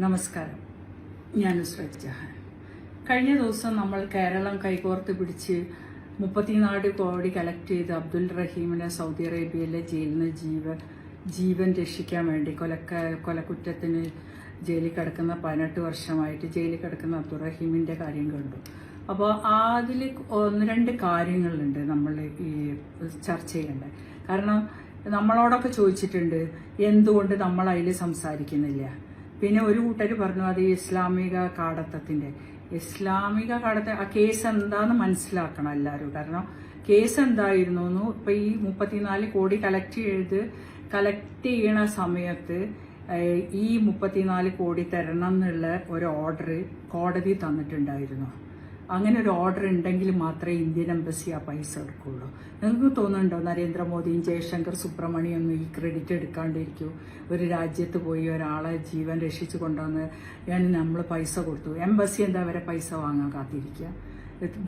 നമസ്കാരം. ഞാൻ നുസ്രത് ജഹാൻ. കഴിഞ്ഞ ദിവസം നമ്മൾ കേരളം കൈകോർത്ത് പിടിച്ച് മുപ്പത്തിനാല് കോടി കളക്ട് ചെയ്ത് അബ്ദുൽ റഹീമിനെ സൗദി അറേബ്യയിലെ ജയിലിൽ നിന്ന് ജീവ ജീവൻ രക്ഷിക്കാൻ വേണ്ടി കൊലക്ക കൊലക്കുറ്റത്തിന് ജയിലിൽ കിടക്കുന്ന പതിനെട്ട് വർഷമായിട്ട് ജയിലിൽ കിടക്കുന്ന അബ്ദുൾ റഹീമിന്റെ കാര്യം കണ്ടു. അപ്പോൾ അതിൽ ഒന്ന് രണ്ട് കാര്യങ്ങളുണ്ട് നമ്മൾ ഈ ചർച്ച ചെയ്യേണ്ടത്. കാരണം നമ്മളോടൊക്കെ ചോദിച്ചിട്ടുണ്ട് എന്തുകൊണ്ട് നമ്മൾ അതിൽ സംസാരിക്കുന്നില്ല? പിന്നെ ഒരു കൂട്ടർ പറഞ്ഞു അത് ഇസ്ലാമിക കാടത്തത്തിന്റെ. ഇസ്ലാമിക കാടത്ത ആ കേസ് എന്താന്ന് മനസ്സിലാക്കണം എല്ലാവരും കാരണം കേസ് എന്തായിരുന്നു ഇപ്പൊ ഈ മുപ്പത്തിനാല് കോടി കളക്ട് ചെയ്ത് കളക്ട് ചെയ്യണ സമയത്ത് ഈ മുപ്പത്തിനാല് കോടി തരണം എന്നുള്ള ഒരു ഓർഡർ കോടതി തന്നിട്ടുണ്ടായിരുന്നു. അങ്ങനെ ഒരു ഓർഡർ ഉണ്ടെങ്കിൽ മാത്രമേ ഇന്ത്യൻ എംബസി ആ പൈസ എടുക്കുള്ളൂ. നിങ്ങൾക്ക് തോന്നുന്നുണ്ടോ? നരേന്ദ്രമോദിയും ജയശങ്കർ സുബ്രഹ്മണ്യം ഒന്നും ഈ ക്രെഡിറ്റ് എടുക്കാണ്ടിരിക്കൂ. ഒരു രാജ്യത്ത് പോയി ഒരാളെ ജീവൻ രക്ഷിച്ചു കൊണ്ടുവന്ന് ഞാൻ നമ്മൾ പൈസ കൊടുത്തു. എംബസി എന്താ വരെ പൈസ വാങ്ങാൻ കാത്തിരിക്കുക?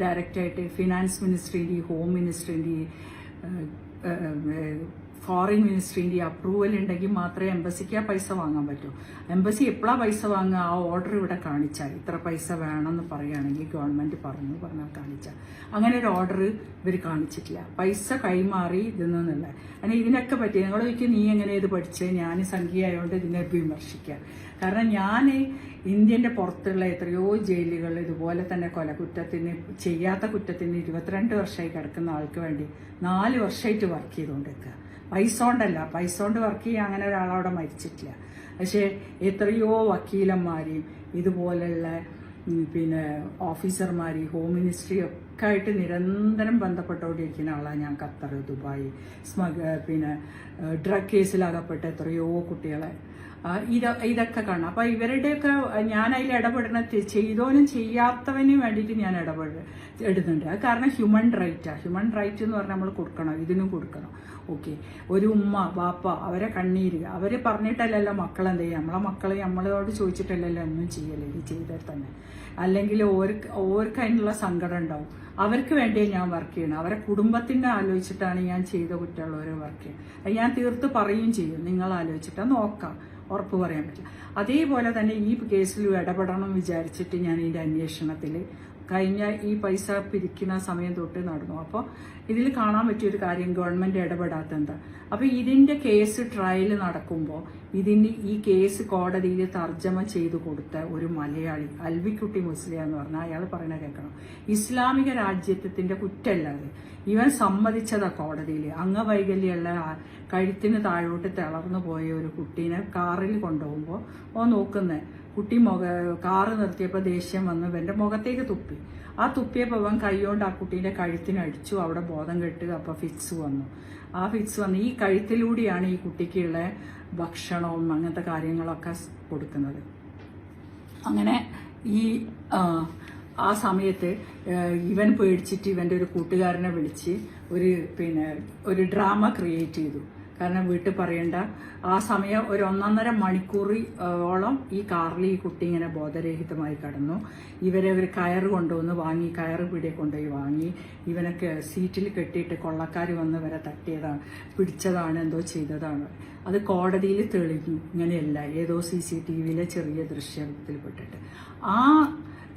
ഡയറക്റ്റായിട്ട് ഫിനാൻസ് മിനിസ്ട്രീന്റെ ഹോം മിനിസ്ട്രീന്റെ ഫോറിൻ മിനിസ്ട്രീന്റെ അപ്രൂവൽ ഉണ്ടെങ്കിൽ മാത്രമേ എംബസിക്ക് ആ പൈസ വാങ്ങാൻ പറ്റൂ. എംബസി എപ്പോഴാണ് പൈസ വാങ്ങുക? ആ ഓർഡർ ഇവിടെ കാണിച്ചാൽ ഇത്ര പൈസ വേണമെന്ന് പറയുകയാണെങ്കിൽ ഗവൺമെന്റ് പറഞ്ഞു പറഞ്ഞാൽ കാണിച്ചാൽ അങ്ങനെ ഒരു ഓർഡർ ഇവർ കാണിച്ചിട്ടില്ല. പൈസ കൈമാറി ഇതെന്നുള്ള അങ്ങനെ ഇതിനൊക്കെ പറ്റി നിങ്ങൾ ചോദിക്കും നീ എങ്ങനെ ഇത് പഠിച്ചേ? ഞാൻ സംഖ്യയായതുകൊണ്ട് ഇതിനെ വിമർശിക്കുക കാരണം ഞാൻ ഇന്ത്യന്റെ പുറത്തുള്ള എത്രയോ ജയിലുകൾ ഇതുപോലെ തന്നെ കൊല കുറ്റത്തിന് ചെയ്യാത്ത കുറ്റത്തിന് ഇരുപത്തിരണ്ട് വർഷമായി കിടക്കുന്ന ആൾക്ക് വേണ്ടി നാല് വർഷമായിട്ട് വർക്ക് ചെയ്തുകൊണ്ടിരിക്കുക. പൈസ കൊണ്ടല്ല പൈസ കൊണ്ട് വർക്ക് ചെയ്യാൻ അങ്ങനെ ഒരാളവിടെ മരിച്ചിട്ടില്ല. പക്ഷേ എത്രയോ വക്കീലന്മാരെയും ഇതുപോലെയുള്ള പിന്നെ ഓഫീസർമാർ ഹോം മിനിസ്ട്രി ഒക്കെ ആയിട്ട് നിരന്തരം ബന്ധപ്പെട്ടുകൊണ്ടിരിക്കുന്ന ആളാണ് ഞാൻ ഖത്തർ ദുബായ് സ്മഗ പിന്നെ ഡ്രഗ് കേസിലകപ്പെട്ട എത്രയോ കുട്ടികളെ. ഇത് ഇതൊക്കെ കാണാം. അപ്പം ഇവരുടെയൊക്കെ ഞാൻ അതിൽ ഇടപെടുന്ന ചെയ്തവനും ചെയ്യാത്തവനും വേണ്ടിയിട്ട് ഞാൻ ഇടപെട ഇടുന്നുണ്ട് അത് കാരണം ഹ്യൂമൻ റൈറ്റാണ് ഹ്യൂമൻ റൈറ്റ് എന്ന് പറഞ്ഞാൽ നമ്മൾ കൊടുക്കണം ഇതിനും കൊടുക്കണം. ഓക്കെ ഒരു ഉമ്മ വാപ്പ അവരെ കണ്ണീര്. അവർ പറഞ്ഞിട്ടല്ലല്ലോ മക്കളെന്ത് ചെയ്യുക. നമ്മളെ മക്കളെ നമ്മളോട് ചോദിച്ചിട്ടല്ലല്ലോ ഒന്നും ചെയ്യല്ലേ ഇത് ചെയ്താൽ തന്നെ. അല്ലെങ്കിൽ ഓർക്ക് ഓർക്ക് അതിനുള്ള സങ്കടം ഉണ്ടാവും. അവർക്ക് വേണ്ടിയേ ഞാൻ വർക്ക് ചെയ്യണം. അവരെ കുടുംബത്തിന്റെ ആലോചിച്ചിട്ടാണ് ഞാൻ ചെയ്ത കുറ്റമുള്ളവരെ വർക്ക് ചെയ്യുന്നത് ഞാൻ തീർത്ത് പറയുകയും ചെയ്യും. നിങ്ങൾ ആലോചിച്ചിട്ട് നോക്കാം. ഉറപ്പ് പറയാൻ പറ്റില്ല. അതേപോലെ തന്നെ ഈ കേസിൽ ഇടപെടണം വിചാരിച്ചിട്ട് ഞാൻ ഇതിന്റെ അന്വേഷണത്തിൽ കഴിഞ്ഞ ഈ പൈസ പിരിക്കുന്ന സമയം തൊട്ട് നടന്നു. അപ്പോൾ ഇതിൽ കാണാൻ പറ്റിയൊരു കാര്യം ഗവൺമെന്റ് ഇടപെടാത്ത എന്താ? അപ്പോൾ ഇതിന്റെ കേസ് ട്രയൽ നടക്കുമ്പോൾ ഇതിന്റെ ഈ കേസ് കോടതിയിൽ തർജമ ചെയ്തു കൊടുത്ത ഒരു മലയാളി അൽവിക്കുട്ടി മുസ്ലിം എന്ന് പറഞ്ഞാൽ അയാൾ പറയണ കേൾക്കണം. ഇസ്ലാമിക രാജ്യത്തിന്റെ കുറ്റമല്ല അത്. ഇവൻ സമ്മതിച്ചതാ കോടതിയിൽ അംഗവൈകല്യമുള്ള കഴുത്തിന് താഴോട്ട് തിളർന്നു പോയ ഒരു കുട്ടീനെ കാറിൽ കൊണ്ടുപോകുമ്പോൾ ഓ നോക്കുന്നേ. കുട്ടി മുഖ കാറ് നിർത്തിയപ്പോൾ ദേഷ്യം വന്ന്. ഇവന്റെ മുഖത്തേക്ക് തുപ്പി. ആ തുപ്പിയപ്പോൾ അവൻ കൈകൊണ്ട് ആ കുട്ടീന്റെ കഴുത്തിനടിച്ചു അവിടെ ബോധം കെട്ട് അപ്പോൾ ഫിക്സ് വന്നു. ആ ഫിക്സ് വന്ന് ഈ കഴുത്തിലൂടെയാണ് ഈ കുട്ടിക്കുള്ള ഭക്ഷണവും അങ്ങനത്തെ കാര്യങ്ങളൊക്കെ കൊടുക്കുന്നത്. അങ്ങനെ ഈ ആ, സമയത്ത് ഇവൻ പേടിച്ചിട്ട് ഇവന്റെ ഒരു കൂട്ടുകാരനെ വിളിച്ച് ഒരു പിന്നെ ഒരു ഡ്രാമ ക്രിയേറ്റ് ചെയ്തു. കാരണം വീട്ടിൽ പറയണ്ട ആ സമയം ഒരു ഒന്നൊന്നര മണിക്കൂറോളം ഈ കാറിൽ ഈ കുട്ടി ഇങ്ങനെ ബോധരഹിതമായി കടന്നു. ഇവരെ ഒരു കയർ കൊണ്ടുവന്ന് വാങ്ങി കയറ് പിടിയെ കൊണ്ടുപോയി വാങ്ങി. ഇവനൊക്കെ സീറ്റിൽ കെട്ടിയിട്ട് കൊള്ളക്കാർ വന്ന് വരെ തട്ടിയതാണ് പിടിച്ചതാണ് എന്തോ ചെയ്തതാണ്. അത് കോടതിയിൽ തെളിഞ്ഞു. ഇങ്ങനെയല്ല ഏതോ സി സി ടി വിയിലെ ചെറിയ ദൃശ്യത്തിൽപ്പെട്ടിട്ട് ആ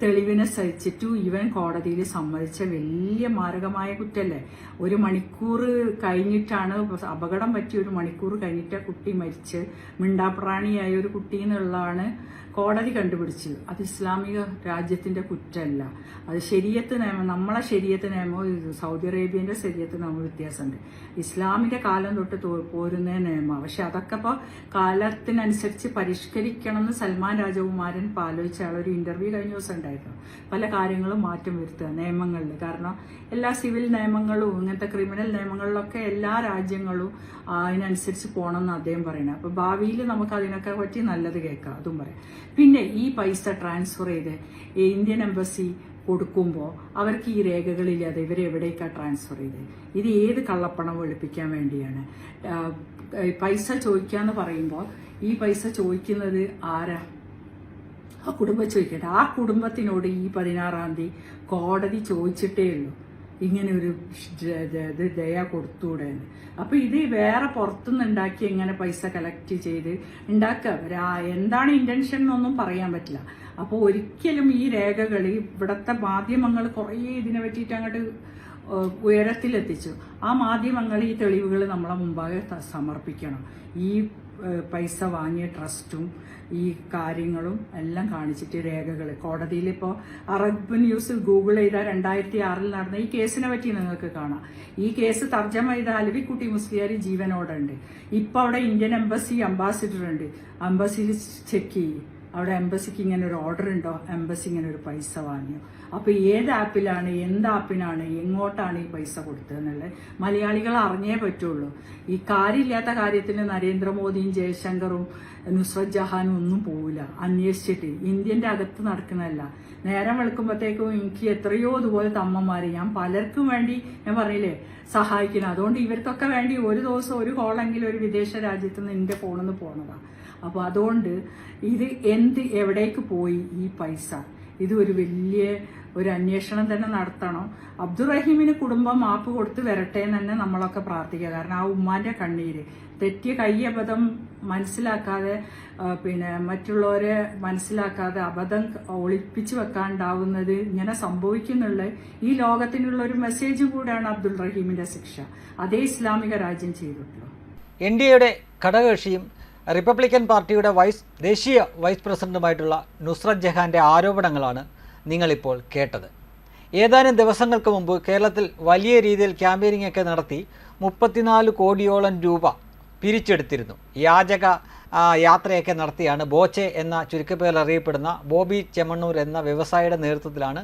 തെളിവിനെ സഹിച്ചിട്ടും ഇവൻ കോടതിയിൽ സമ്മതിച്ച വലിയ മാരകമായ കുറ്റല്ലേ? ഒരു മണിക്കൂർ കഴിഞ്ഞിട്ടാണ് അപകടം പറ്റിയ ഒരു മണിക്കൂർ കഴിഞ്ഞിട്ട് കുട്ടി മരിച്ച്. മിണ്ടാപ്രാണിയായ ഒരു കുട്ടി എന്നുള്ളതാണ് കോടതി കണ്ടുപിടിച്ച്. അത് ഇസ്ലാമിക രാജ്യത്തിന്റെ കുറ്റമല്ല. അത് ശരീരത്ത് നിയമം നമ്മളെ ശരീരത്ത് നിയമോ സൗദി അറേബ്യന്റെ ശരീരത്ത് നിയമവും വ്യത്യാസമുണ്ട്. ഇസ്ലാമിക കാലം തൊട്ട് പോരുന്ന നിയമം. പക്ഷെ അതൊക്കെ ഇപ്പോൾ കാലത്തിനനുസരിച്ച് പരിഷ്കരിക്കണം എന്ന് സൽമാൻ രാജകുമാരൻ ആലോചിച്ച ആളൊരു ഇന്റർവ്യൂ കഴിഞ്ഞ ദിവസം ഉണ്ടായിരുന്നു. പല കാര്യങ്ങളും മാറ്റം വരുത്തുക നിയമങ്ങളിൽ കാരണം എല്ലാ സിവിൽ നിയമങ്ങളും ഇങ്ങനത്തെ ക്രിമിനൽ നിയമങ്ങളിലൊക്കെ എല്ലാ രാജ്യങ്ങളും അതിനനുസരിച്ച് പോകണം എന്ന് അദ്ദേഹം പറയുന്നത്. അപ്പോൾ ഭാവിയിൽ നമുക്ക് അതിനൊക്കെ പറ്റി നല്ലത് കേൾക്കാം. അതും പറയാം. പിന്നെ ഈ പൈസ ട്രാൻസ്ഫർ ചെയ്ത് ഇന്ത്യൻ എംബസി കൊടുക്കുമ്പോൾ അവർക്ക് ഈ രേഖകളില്ലാതെ ഇവരെ എവിടേക്കാണ് ട്രാൻസ്ഫർ ചെയ്ത്? ഇത് ഏത് കള്ളപ്പണം വെളുപ്പിക്കാൻ വേണ്ടിയാണ്? പൈസ ചോദിക്കാന്ന് പറയുമ്പോൾ ഈ പൈസ ചോദിക്കുന്നത് ആരാ? ആ കുടുംബം ചോദിക്കട്ടെ. ആ കുടുംബത്തിനോട് ഈ പതിനാറാം തീയതി കോടതി ചോദിച്ചിട്ടേ ഉള്ളൂ. ഇങ്ങനെ ഒരു ഇത് ദയ കൊടുത്തുകൂടെ അപ്പോൾ അപ്പൊ ഇത് വേറെ പുറത്തുനിന്ന് ഉണ്ടാക്കി എങ്ങനെ പൈസ കളക്ട് ചെയ്ത് ഉണ്ടാക്കുക. എന്താണ് ഇന്റൻഷൻ എന്നൊന്നും പറയാൻ പറ്റില്ല. അപ്പോൾ ഒരിക്കലും ഈ രേഖകൾ ഇവിടുത്തെ മാധ്യമങ്ങൾ കുറേ ഇതിനെ പറ്റിയിട്ട് അങ്ങോട്ട് ഉയരത്തിലെത്തിച്ചു. ആ മാധ്യമങ്ങൾ ഈ തെളിവുകൾ നമ്മളെ മുമ്പാകെ സമർപ്പിക്കണം. ഈ പൈസ വാങ്ങിയ ട്രസ്റ്റും ഈ കാര്യങ്ങളും എല്ലാം കാണിച്ചിട്ട് രേഖകൾ കോടതിയിൽ ഇപ്പോൾ അറബ് ന്യൂസ് ഗൂഗിൾ ചെയ്ത രണ്ടായിരത്തി ആറിൽ നടന്ന ഈ കേസിനെ പറ്റി നിങ്ങൾക്ക് കാണാം. ഈ കേസ് തർജമ ചെയ്ത അലവിക്കുട്ടി മുസ്ലിയാർ ജീവനോടുണ്ട് ഇപ്പോൾ അവിടെ ഇന്ത്യൻ എംബസി അംബാസിഡർ ഉണ്ട്. അംബസി ചെക്ക് ചെയ്യും. അവിടെ എംബസിക്ക് ഇങ്ങനെ ഒരു ഓർഡർ ഉണ്ടോ? എംബസി ഇങ്ങനെ ഒരു പൈസ വാങ്ങിയോ? അപ്പൊ ഏത് ആപ്പിലാണ് എന്ത് ആപ്പിനാണ് എങ്ങോട്ടാണ് ഈ പൈസ കൊടുത്തതെന്നുള്ളത് മലയാളികൾ അറിഞ്ഞേ പറ്റുള്ളൂ. ഈ കാര്യമില്ലാത്ത കാര്യത്തിന് നരേന്ദ്രമോദിയും ജയശങ്കറും നുസ്രത് ജഹാനും ഒന്നും പോവില്ല. അന്വേഷിച്ചിട്ട് ഇന്ത്യന്റെ അകത്ത് നടക്കുന്നതല്ല. നേരം വെളുക്കുമ്പോഴത്തേക്കും എനിക്ക് എത്രയോ ഇതുപോലത്തെ അമ്മമാര് ഞാൻ പലർക്കും വേണ്ടി ഞാൻ പറയില്ലേ സഹായിക്കണം അതുകൊണ്ട് ഇവർക്കൊക്കെ വേണ്ടി ഒരു ദിവസം ഒരു കോളെങ്കിലും ഒരു വിദേശ രാജ്യത്ത് നിന്ന് എന്റെ ഫോണിൽ നിന്ന് പോണതാണ് അപ്പൊ അതുകൊണ്ട് ഇത് എന്ത് എവിടേക്ക് പോയി? ഈ പൈസ. ഇത് ഒരു വലിയ ഒരു അന്വേഷണം തന്നെ നടത്തണം. അബ്ദുറഹീമിന് കുടുംബം മാപ്പ് കൊടുത്ത് വരട്ടെ എന്ന് തന്നെ നമ്മളൊക്കെ പ്രാർത്ഥിക്കുക. കാരണം ആ ഉമ്മാന്റെ കണ്ണീര്. തെറ്റിയ കയ്യബദ്ധം മനസ്സിലാക്കാതെ പിന്നെ മറ്റുള്ളവരെ മനസ്സിലാക്കാതെ അബദ്ധം ഒളിപ്പിച്ചു വെക്കാണ്ടാവുന്നത് ഇങ്ങനെ സംഭവിക്കുന്നുള്ള ഈ ലോകത്തിനുള്ള ഒരു മെസ്സേജ് കൂടെയാണ് അബ്ദുൾ റഹീമിന്റെ ശിക്ഷ. അതേ ഇസ്ലാമിക രാജ്യം ചെയ്തിട്ടുള്ളൂ. എൻ ഡി എയുടെ ഘടകകക്ഷിയും റിപ്പബ്ലിക്കൻ പാർട്ടിയുടെ വൈസ് ദേശീയ വൈസ് പ്രസിഡന്റുമായിട്ടുള്ള നുസ്രത് ജഹാന്റെ ആരോപണങ്ങളാണ് നിങ്ങളിപ്പോൾ കേട്ടത്. ഏതാനും ദിവസങ്ങൾക്ക് മുമ്പ് കേരളത്തിൽ വലിയ രീതിയിൽ ക്യാമ്പയിനിങ് ഒക്കെ നടത്തി മുപ്പത്തിനാല് കോടിയോളം രൂപ പിരിച്ചെടുത്തിരുന്നു. യാചക യാത്രയൊക്കെ നടത്തിയാണ് ബോച്ചെ എന്ന ചുരുക്കപ്പേരിൽ അറിയപ്പെടുന്ന ബോബി ചെമ്മണ്ണൂർ എന്ന വ്യവസായിയുടെ നേതൃത്വത്തിലാണ്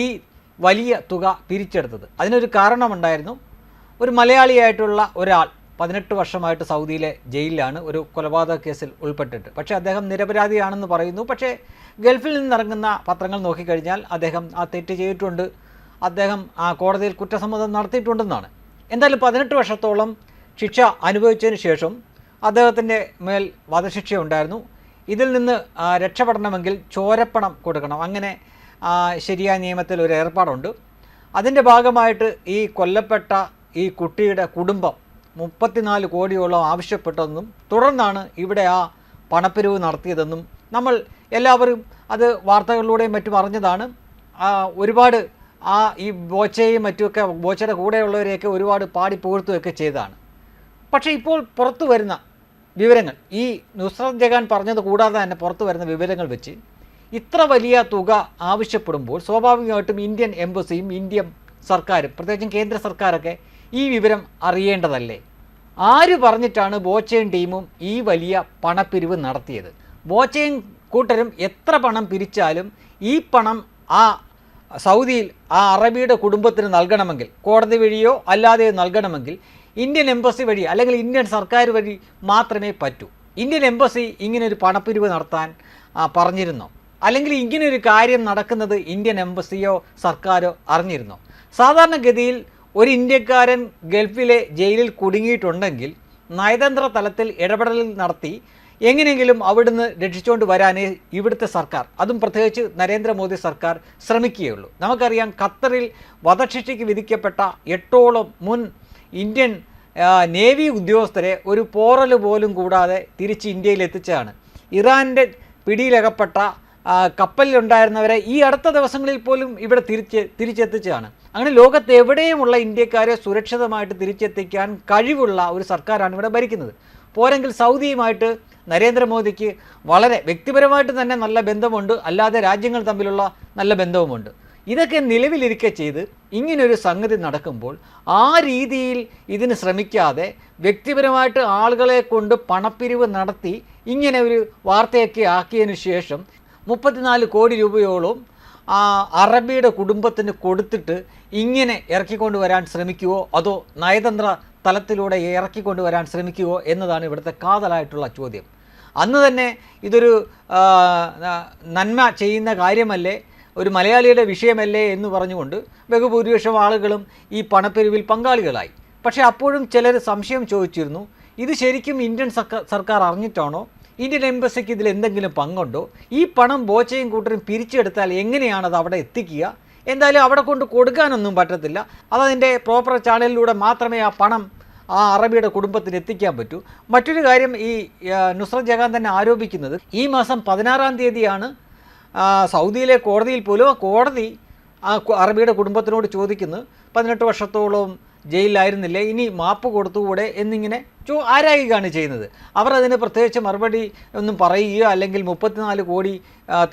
ഈ വലിയ തുക പിരിച്ചെടുത്തത്. അതിനൊരു കാരണമുണ്ടായിരുന്നു. ഒരു മലയാളിയായിട്ടുള്ള ഒരാൾ പതിനെട്ട് വർഷമായിട്ട് സൗദിയിലെ ജയിലിലാണ് ഒരു കൊലപാതക കേസിൽ ഉൾപ്പെട്ടിട്ട്. പക്ഷേ അദ്ദേഹം നിരപരാധിയാണെന്ന് പറയുന്നു. പക്ഷേ ഗൾഫിൽ നിന്നിറങ്ങുന്ന പത്രങ്ങൾ നോക്കിക്കഴിഞ്ഞാൽ അദ്ദേഹം ആ തെറ്റ് ചെയ്തിട്ടുണ്ട്. അദ്ദേഹം ആ കോടതിയിൽ കുറ്റസമ്മതം നടത്തിയിട്ടുണ്ടെന്നാണ്. എന്തായാലും പതിനെട്ട് വർഷത്തോളം ശിക്ഷ അനുഭവിച്ചതിന് ശേഷം അദ്ദേഹത്തിന്റെ മേൽ വധശിക്ഷ ഉണ്ടായിരുന്നു. ഇതിൽ നിന്ന് രക്ഷപ്പെടണമെങ്കിൽ ചോരപ്പണം കൊടുക്കണം. അങ്ങനെ ശരിയായ നിയമത്തിൽ ഒരു ഏർപ്പാടുണ്ട്. അതിന്റെ ഭാഗമായിട്ട് ഈ കൊല്ലപ്പെട്ട ഈ കുട്ടിയുടെ കുടുംബം മുപ്പത്തിനാല് കോടിയോളം ആവശ്യപ്പെട്ടതെന്നും തുടർന്നാണ് ഇവിടെ ആ പണപ്പിരിവ് നടത്തിയതെന്നും നമ്മൾ എല്ലാവരും അത് വാർത്തകളിലൂടെയും മറ്റും അറിഞ്ഞതാണ്. ഒരുപാട് ആ ഈ ബോച്ചയും മറ്റുമൊക്കെ ബോച്ചയുടെ കൂടെയുള്ളവരെയൊക്കെ ഒരുപാട് പാടി പുകഴ്ത്തുകയൊക്കെ ചെയ്തതാണ്. പക്ഷേ ഇപ്പോൾ പുറത്തു വരുന്ന വിവരങ്ങൾ ഈ നുസ്രത് ജഗാൻ പറഞ്ഞത് കൂടാതെ തന്നെ പുറത്തു വരുന്ന വിവരങ്ങൾ വെച്ച് ഇത്ര വലിയ തുക ആവശ്യപ്പെടുമ്പോൾ സ്വാഭാവികമായിട്ടും ഇന്ത്യൻ എംബസിയും ഇന്ത്യൻ സർക്കാരും പ്രത്യേകിച്ചും കേന്ദ്ര സർക്കാരൊക്കെ ഈ വിവരം അറിയേണ്ടതല്ലേ? ആര് പറഞ്ഞിട്ടാണ് ബോച്ചയും ടീമും ഈ വലിയ പണപ്പിരിവ് നടത്തിയത്? ബോച്ചയും കൂട്ടരും എത്ര പണം പിരിച്ചാലും ഈ പണം ആ സൗദിയിൽ ആ അറബിയുടെ കുടുംബത്തിന് നൽകണമെങ്കിൽ കോടതി വഴിയോ അല്ലാതെ നൽകണമെങ്കിൽ ഇന്ത്യൻ എംബസി വഴി അല്ലെങ്കിൽ ഇന്ത്യൻ സർക്കാർ വഴി മാത്രമേ പറ്റൂ. ഇന്ത്യൻ എംബസി ഇങ്ങനെ ഒരു പണപ്പിരിവ് നടത്താൻ പറഞ്ഞിരുന്നോ? അല്ലെങ്കിൽ ഇങ്ങനെ ഒരു കാര്യം നടക്കുന്നത് ഇന്ത്യൻ എംബസിയോ സർക്കാരോ അറിഞ്ഞിരുന്നോ? സാധാരണഗതിയിൽ ഒരു ഇന്ത്യക്കാരൻ ഗൾഫിലെ ജയിലിൽ കുടുങ്ങിയിട്ടുണ്ടെങ്കിൽ നയതന്ത്ര തലത്തിൽ ഇടപെടൽ നടത്തി എങ്ങനെയെങ്കിലും അവിടുന്ന് രക്ഷിച്ചുകൊണ്ട് വരാനേ ഇവിടുത്തെ സർക്കാർ അതും പ്രത്യേകിച്ച് നരേന്ദ്രമോദി സർക്കാർ ശ്രമിക്കുകയുള്ളൂ. നമുക്കറിയാം ഖത്തറിൽ വധശിക്ഷയ്ക്ക് വിധിക്കപ്പെട്ട എട്ടോളം മുൻ ഇന്ത്യൻ നേവി ഉദ്യോഗസ്ഥരെ ഒരു പോറൽ പോലും കൂടാതെ തിരിച്ച് ഇന്ത്യയിൽ എത്തിച്ചതാണ് ഇറാന്റെ പിടിയിലകപ്പെട്ട കപ്പലിലുണ്ടായിരുന്നവരെ ഈ അടുത്ത ദിവസങ്ങളിൽ പോലും ഇവിടെ തിരിച്ച് തിരിച്ചെത്തിച്ചതാണ്. അങ്ങനെ ലോകത്ത് എവിടെയുമുള്ള ഇന്ത്യക്കാരെ സുരക്ഷിതമായിട്ട് തിരിച്ചെത്തിക്കാൻ കഴിവുള്ള ഒരു സർക്കാരാണ് ഇവിടെ ഭരിക്കുന്നത്. പോരെങ്കിൽ സൗദിയുമായിട്ട് നരേന്ദ്രമോദിക്ക് വളരെ വ്യക്തിപരമായിട്ട് തന്നെ നല്ല ബന്ധമുണ്ട് അല്ലാതെ രാജ്യങ്ങൾ തമ്മിലുള്ള നല്ല ബന്ധവുമുണ്ട്. ഇതൊക്കെ നിലവിലിരിക്കെ ചെയ്ത് ഇങ്ങനൊരു സംഗതി നടക്കുമ്പോൾ ആ രീതിയിൽ ഇതിന് ശ്രമിക്കാതെ വ്യക്തിപരമായിട്ട് ആളുകളെ കൊണ്ട് പണപ്പിരിവ് നടത്തി ഇങ്ങനെ ഒരു വാർത്തയൊക്കെ ആക്കിയതിനു ശേഷം മുപ്പത്തിനാല് കോടി രൂപയോളം ആ അറബിയുടെ കുടുംബത്തിന് കൊടുത്തിട്ട് ഇങ്ങനെ ഇറക്കിക്കൊണ്ട് വരാൻ ശ്രമിക്കുവോ? അതോ നയതന്ത്ര തലത്തിലൂടെ ഇറക്കിക്കൊണ്ട് വരാൻ ശ്രമിക്കുവോ എന്നതാണ് ഇവിടുത്തെ കാതലായിട്ടുള്ള ചോദ്യം. അന്ന് തന്നെ ഇതൊരു നന്മ ചെയ്യുന്ന കാര്യമല്ലേ ഒരു മലയാളിയുടെ വിഷയമല്ലേ എന്ന് പറഞ്ഞുകൊണ്ട് ബഹുഭൂരിപക്ഷം ആളുകളും ഈ പണപ്പെരുവിൽ പങ്കാളികളായി. പക്ഷേ അപ്പോഴും ചിലർ സംശയം ചോദിച്ചിരുന്നു ഇത് ശരിക്കും ഇന്ത്യൻ സർക്കാർ അറിഞ്ഞിട്ടാണോ? ഇന്ത്യൻ എംബസിക്ക് ഇതിൽ എന്തെങ്കിലും പങ്കുണ്ടോ? ഈ പണം ബോച്ചയും കൂട്ടരും പിരിച്ചെടുത്താൽ എങ്ങനെയാണ് അത് അവിടെ എത്തിക്കുക? എന്തായാലും അവിടെ കൊണ്ട് കൊടുക്കാനൊന്നും പറ്റത്തില്ല. അതതിന്റെ പ്രോപ്പർ ചാനലിലൂടെ മാത്രമേ ആ പണം ആ അറബിയുടെ കുടുംബത്തിന് എത്തിക്കാൻ പറ്റൂ. മറ്റൊരു കാര്യം ഈ നുസ്രത് ജഹാൻ തന്നെ ആരോപിക്കുന്നത് ഈ മാസം പതിനാറാം തീയതിയാണ് സൗദിയിലെ കോടതിയിൽ പോലും ആ കോടതി ആ അറബിയുടെ കുടുംബത്തിനോട് ചോദിക്കുന്നത് പതിനെട്ട് വർഷത്തോളം ജയിലിലായിരുന്നില്ലേ ഇനി മാപ്പ് കൊടുത്തുകൂടെ എന്നിങ്ങനെ ചോ ആരായിക്കുകയാണ് ചെയ്യുന്നത്? അവർ അതിന് പ്രത്യേകിച്ച് മറുപടി ഒന്നും പറയുകയോ അല്ലെങ്കിൽ മുപ്പത്തിനാല് കോടി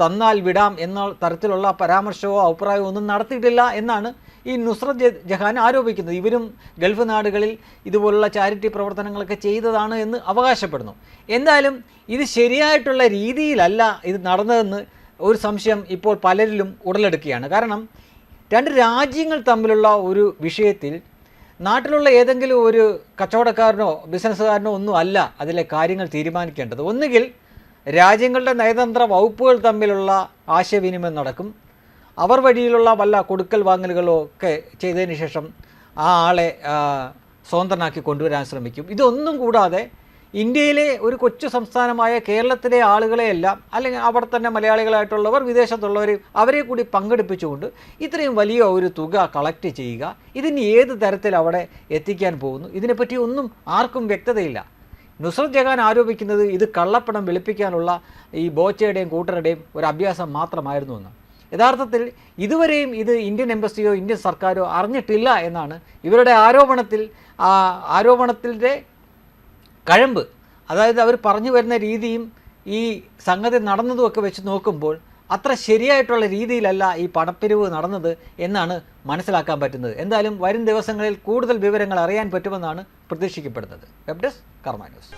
തന്നാൽ വിടാം എന്ന തരത്തിലുള്ള പരാമർശമോ അഭിപ്രായമോ ഒന്നും നടത്തിയിട്ടില്ല എന്നാണ് ഈ നുസ്രത് ജഹാൻ ആരോപിക്കുന്നത്. ഇവരും ഗൾഫ് നാടുകളിൽ ഇതുപോലുള്ള ചാരിറ്റി പ്രവർത്തനങ്ങളൊക്കെ ചെയ്തതാണ് എന്ന് അവകാശപ്പെടുന്നു. എന്തായാലും ഇത് ശരിയായിട്ടുള്ള രീതിയിലല്ല ഇത് നടന്നതെന്ന് ഒരു സംശയം ഇപ്പോൾ പലരിലും ഉടലെടുക്കുകയാണ്. കാരണം രണ്ട് രാജ്യങ്ങൾ തമ്മിലുള്ള ഒരു വിഷയത്തിൽ നാട്ടിലുള്ള ഏതെങ്കിലും ഒരു കച്ചവടക്കാരനോ ബിസിനസ്സുകാരനോ ഒന്നും അല്ല അതിലെ കാര്യങ്ങൾ തീരുമാനിക്കേണ്ടത്. ഒന്നുകിൽ രാജ്യങ്ങളുടെ നയതന്ത്ര വകുപ്പുകൾ തമ്മിലുള്ള ആശയവിനിമയം നടക്കും. അവർ വഴിയിലുള്ള വല്ല കൊടുക്കൽ വാങ്ങലുകളോ ഒക്കെ ചെയ്തതിന് ശേഷം ആ ആളെ സ്വതന്ത്രനാക്കി കൊണ്ടുവരാൻ ശ്രമിക്കും. ഇതൊന്നും കൂടാതെ ഇന്ത്യയിലെ ഒരു കൊച്ചു സംസ്ഥാനമായ കേരളത്തിലെ ആളുകളെയെല്ലാം അല്ലെങ്കിൽ അവിടെ തന്നെ മലയാളികളായിട്ടുള്ളവർ വിദേശത്തുള്ളവർ അവരെ കൂടി പങ്കെടുപ്പിച്ചുകൊണ്ട് ഇത്രയും വലിയ ഒരു തുക കളക്ട് ചെയ്യുക. ഇതിന് ഏത് തരത്തിൽ അവിടെ എത്തിക്കാൻ പോകുന്നു? ഇതിനെപ്പറ്റി ഒന്നും ആർക്കും വ്യക്തതയില്ല. നുസ്രത് ജഗാൻ ആരോപിക്കുന്നത് ഇത് കള്ളപ്പണം വെളുപ്പിക്കാനുള്ള ഈ ബോച്ചയുടെയും കൂട്ടരുടെയും ഒരു അഭ്യാസം മാത്രമായിരുന്നു എന്ന്. യഥാർത്ഥത്തിൽ ഇതുവരെയും ഇത് ഇന്ത്യൻ എംബസിയോ ഇന്ത്യൻ സർക്കാരോ അറിഞ്ഞിട്ടില്ല എന്നാണ് ഇവരുടെ ആരോപണത്തിൽ ആരോപണത്തിന്റെ കഴമ്പ്. അതായത് അവർ പറഞ്ഞു വരുന്ന രീതിയും ഈ സംഗതി നടന്നതുമൊക്കെ വെച്ച് നോക്കുമ്പോൾ അത്ര ശരിയായിട്ടുള്ള രീതിയിലല്ല ഈ പണപ്പിരിവ് നടന്നത് എന്നാണ് മനസ്സിലാക്കാൻ പറ്റുന്നത്. എന്തായാലും വരും ദിവസങ്ങളിൽ കൂടുതൽ വിവരങ്ങൾ അറിയാൻ പറ്റുമെന്നാണ് പ്രതീക്ഷിക്കപ്പെടുന്നത്. Web desk Karma news